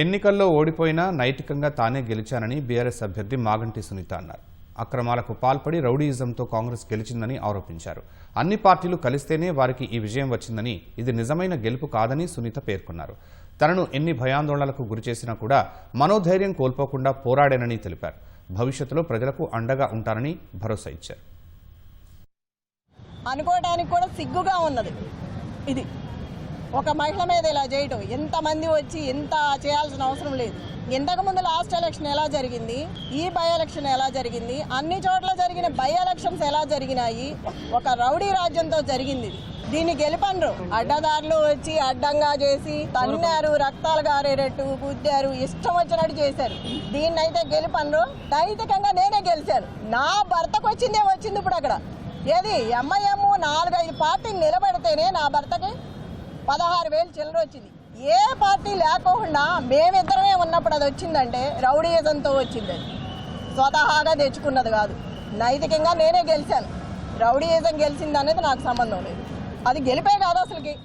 ఎన్నికల్లో ఓడిపోయినా నైతికంగా తానే గెలిచానని బీఆర్ఎస్ అభ్యర్థి మాగంటి సునీత అన్నారు. అక్రమాలకు పాల్పడి రౌడీయిజంతో కాంగ్రెస్ గెలిచిందని ఆరోపించారు. అన్ని పార్టీలు కలిస్తేనే వారికి ఈ విజయం వచ్చిందని ఇది నిజమైన గెలుపు కాదని సునీత పేర్కొన్నారు. తనను ఎన్ని భయాందోళనలకు గురిచేసినా కూడా మనోధైర్యం కోల్పోకుండా పోరాడానని తెలిపారు. భవిష్యత్తులో ప్రజలకు అండగా ఉంటానని భరోసా ఇచ్చారు. అనుకోవడానికి కూడా సిగ్గుగా ఉన్నది. ఇది ఒక మహిళ మీద ఇలా చేయటం ఎంతమంది వచ్చి ఎంత చేయాల్సిన అవసరం లేదు. ఇంతకుముందు లాస్ట్ ఎలక్షన్ ఎలా జరిగింది? ఈ బై ఎలక్షన్ ఎలా జరిగింది? అన్ని చోట్ల జరిగిన బై ఎలక్షన్స్ ఎలా జరిగినాయి? ఒక రౌడీ రాజ్యంతో జరిగింది. దీన్ని గెలిపండ్రు. అడ్డదారులు వచ్చి అడ్డంగా చేసి తన్నారు రక్తాలు గారేటట్టు గుద్దారు ఇష్టం వచ్చినట్టు చేశారు. దీన్నైతే గెలిపండ్రు. నైతికంగా నేనే గెలిచాను. నా భర్తకు వచ్చిందే వచ్చింది ఇప్పుడు అక్కడ. ఏది? ఎంఐఎం నాలుగైదు పార్టీలు నిలబడితేనే నా భర్తకి పదహారు వేలు చిల్లర వచ్చింది. ఏ పార్టీ లేకోకుండా మేమిద్దరమే ఉన్నప్పుడు అది వచ్చిందంటే రౌడీయిజంతో వచ్చింది అది. స్వతహాగా తెచ్చుకున్నది కాదు. నైతికంగా నేనే గెలిచాను. రౌడీయిజం గెలిచింది అనేది నాకు సంబంధం లేదు. అది గెలిపే కాదు అసలుకి.